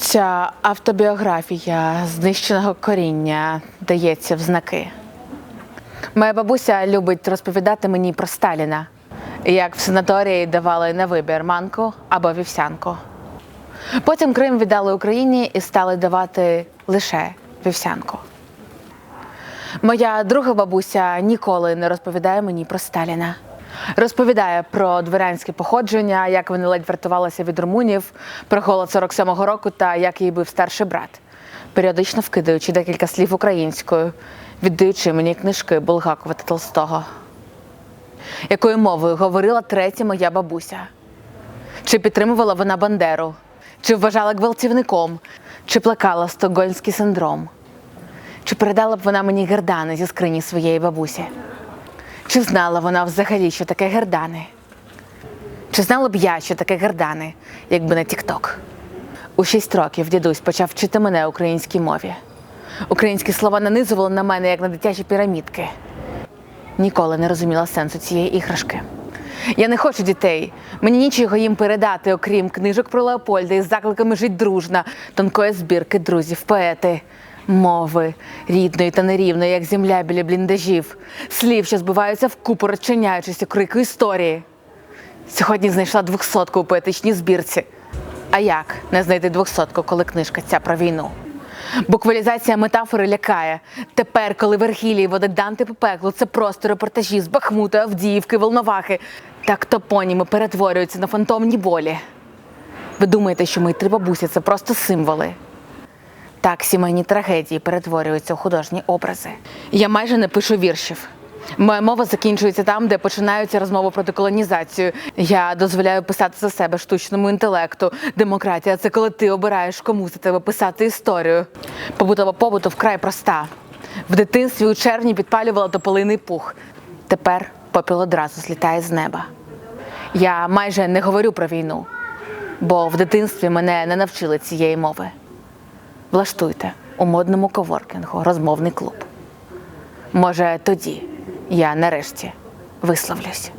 Ця автобіографія знищеного коріння дається в знаки. Моя бабуся любить розповідати мені про Сталіна, як в санаторії давали на вибір манку або вівсянку. Потім Крим віддали Україні і стали давати лише вівсянку. Моя друга бабуся ніколи не розповідає мені про Сталіна. Розповідає про дворянське походження, як вони ледь врятувалися від румунів, про голод 47-го року та як її бив старший брат, періодично вкидаючи декілька слів українською, віддаючи мені книжки Булгакова та Толстого. Якою мовою говорила третя моя бабуся? Чи підтримувала вона Бандеру? Чи вважала гвалтівником? Чи плакала стокгольмський синдром? Чи передала б вона мені гердани зі скрині своєї бабусі? Чи знала вона взагалі, що таке гердани? Чи знала б я, що таке гердани, якби не Тікток? У шість років дідусь почав вчити мене українській мові. Українські слова нанизували на мене, як на дитячі пірамідки. Ніколи не розуміла сенсу цієї іграшки. Я не хочу дітей. Мені нічого їм передати, окрім книжок про Леопольда із закликами жить дружна, тонкої збірки друзів, поети, мови рідної та нерівної, як земля біля бліндажів, слів, що збиваються вкупу, розчиняючись у крику історії. Сьогодні знайшла двохсотку у поетичній збірці. А як не знайти двохсотку, коли книжка ця про війну? Буквалізація метафори лякає. Тепер, коли Вергілій водить Данте по пеклу, це просто репортажі з Бахмута, Авдіївки, Волновахи. Так топоніми перетворюються на фантомні болі. Ви думаєте, що мої три бабусі це просто символи? Так, сімейні трагедії перетворюються у художні образи. Я майже не пишу віршів. Моя мова закінчується там, де починаються розмови про деколонізацію. Я дозволяю писати за себе штучному інтелекту. Демократія це коли ти обираєш, кому за тебе писати історію. Побутова побуту вкрай проста. В дитинстві у червні підпалювала тополиний пух. Тепер попіл одразу злітає з неба. Я майже не говорю про війну, бо в дитинстві мене не навчили цієї мови. Влаштуйте у модному коворкінгу розмовний клуб. Може, тоді я нарешті висловлюсь.